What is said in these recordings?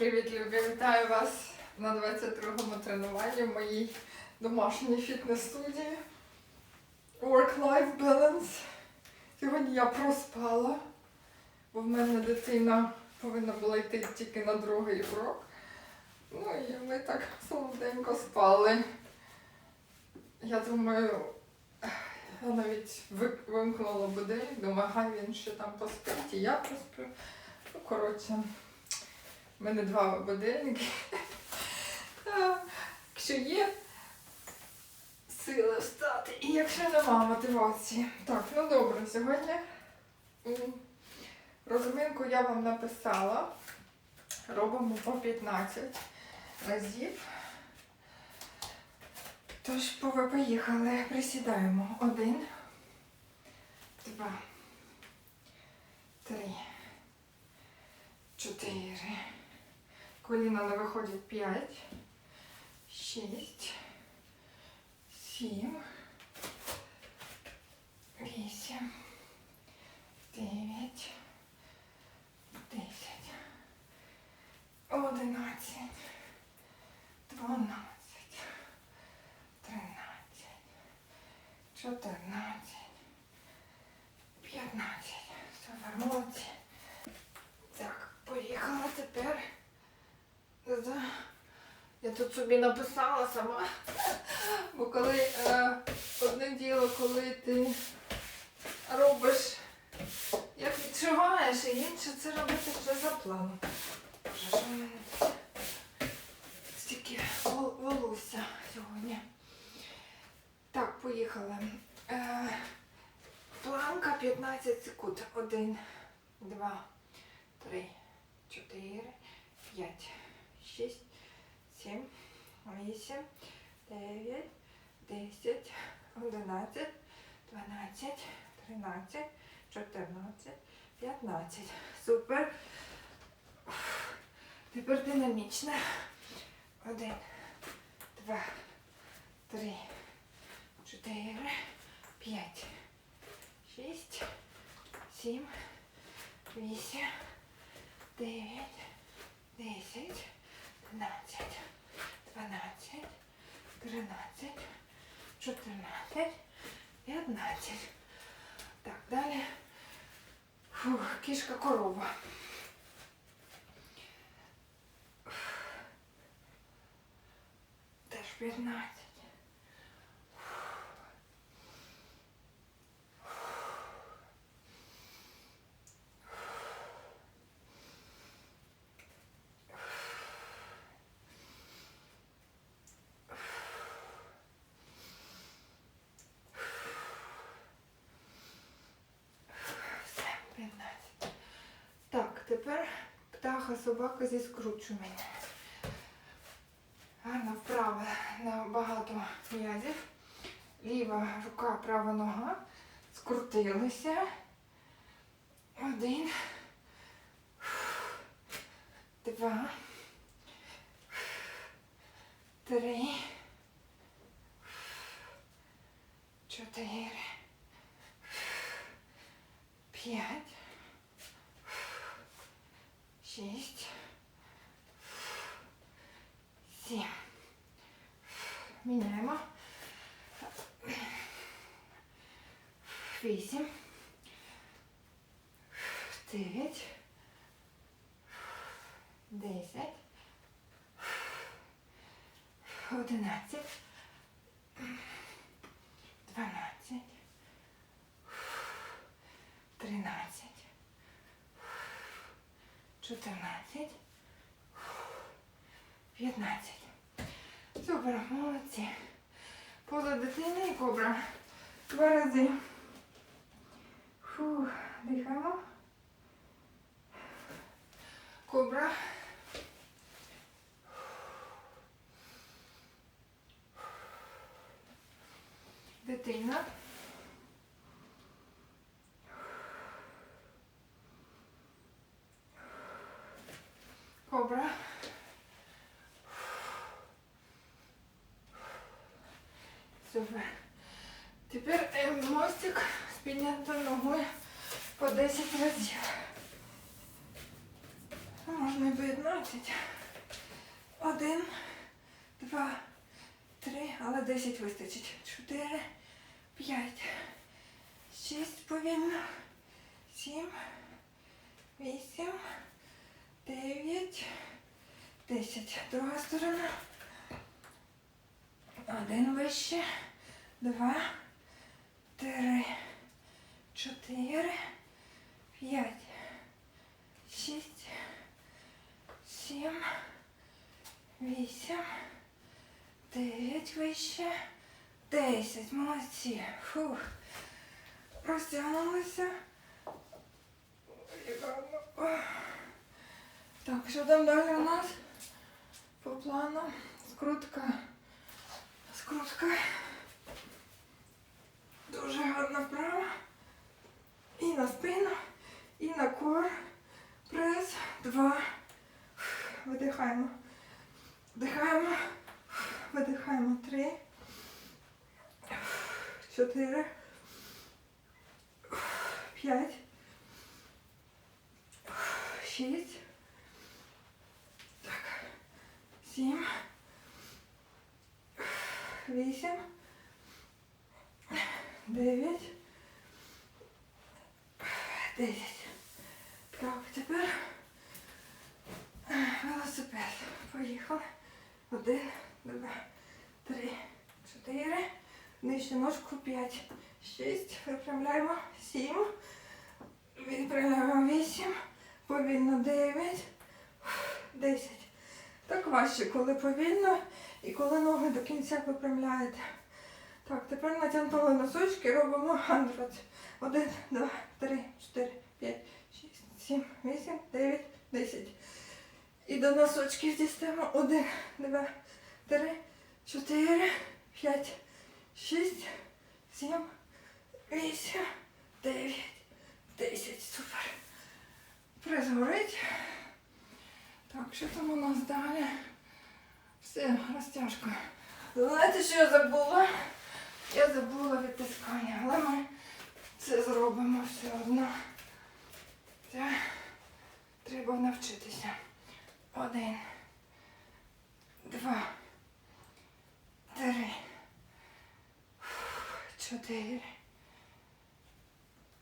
Привіт, любі! Вітаю вас на 22-му тренуванні в моїй домашній фітнес-студії. Work-Life Balance. Сьогодні я проспала, бо в мене дитина повинна була йти тільки на другий урок. Ну і ми так солоденько спали. Я думаю, я навіть вимкнула будильник, думаю, хай він ще там поспить, і я посплю. Ну, коротше, в мене два будильники. Якщо є сили встати, і якщо нема мотивації. Так, ну добре, сьогодні розминку я вам написала. Робимо по 15 разів. Тож, по- поїхали, присідаємо. Один, два, три, чотири коліна не виходять 5, 6, 7, 8, 9, 10, 11, 12, 13, 14, 15, Я тут собі написала сама. Бо коли е, одне діло, коли ти робиш, як відчуваєш, і інше це робити вже за планом. Боже, що в мене стільки волосся сьогодні. Так, поїхали. Е, планка 15 секунд. Один, два, три, чотири, п'ять, шість, сім, вісім, дев'ять, десять, одинадцять, дванадцять, тринадцять, чотирнадцять, п'ятнадцять. Супер. Тепер динамічно. Один, два, три, чотири, п'ять, шість, сім, вісім, дев'ять, десять, дванадцять, 13, 14, 15. Так, далее Фух, кішка корова. даже 15. Тепер птаха собака зі скручуванням. Гарно вправо на багато м'язів. Ліва рука, права нога. Скрутилися. Один. Два. Три. Чотири. П'ять. 9, 10, 11, 12, 13, 14, 15. Супер, молодці. Поза дитини і кобра. Два рази. Фух, дихаємо. Кобра. Дитина. Кобра. Супер. Тепер е, мостик з піднятою ногою по 10 разів. Можна і поєднати. Один, два, три, але десять вистачить. Чотири, п'ять, шість повільно, сім, вісім, дев'ять, десять. Друга сторона. Один вище, два, три, чотири, п'ять, шість, сім, вісім, дев'ять вище, десять. Молодці. Фух. Розтягнулися. Так, що там далі у нас? По плану. Скрутка. Скрутка. Дуже гарна вправа. І на спину, і на кор. Прес. Два. Видихаємо. Вдихаємо. Видихаємо. Три. Чотири. П'ять. Шість. Так. Сім. Вісім. Дев'ять. Десять. Так, тепер велосипед. Поїхали. Один, два, три, чотири. Нижче ножку п'ять. Шість. Випрямляємо. Сім. Відправляємо вісім. Повільно дев'ять. Десять. Так важче, коли повільно і коли ноги до кінця випрямляєте. Так, тепер натягнули носочки, робимо андрот. Один, два, три, чотири, п'ять, шість, сім, вісім, дев'ять, десять. І до носочків дістаємо. Один, два, три, чотири, п'ять, шість, сім, вісім, дев'ять, десять. Супер. Прес горить. Так, що там у нас далі? Все, розтяжка. Знаєте, що я забула? Я забула відтискання, але ми це зробимо все одно. Це треба навчитися. Один, два, три, чотири,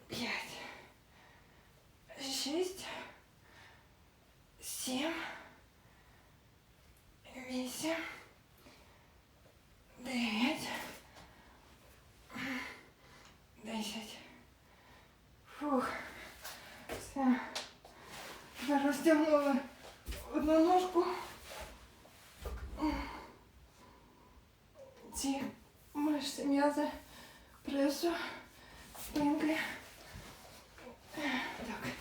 п'ять, шість, сім, вісім, дев'ять, десять. Фух. Все. Тепер розтягнули Одну ножку. Ці мишці м'язи пресу, спинки. Так,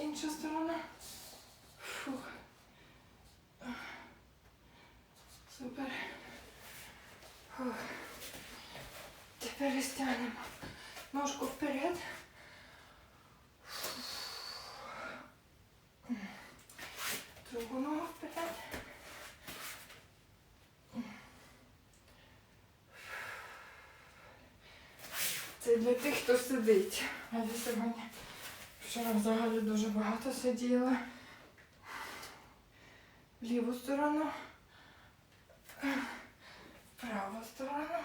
інша сторона. Фух. Супер. Фух. Тепер розтягнемо ножку вперед. Для тих, хто сидить. А я сьогодні вчора взагалі дуже багато сиділа. В ліву сторону, в праву сторону.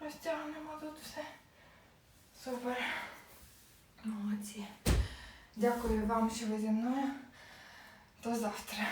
Розтягнемо тут все. Супер. Молодці. Дякую вам, що ви зі мною. До завтра.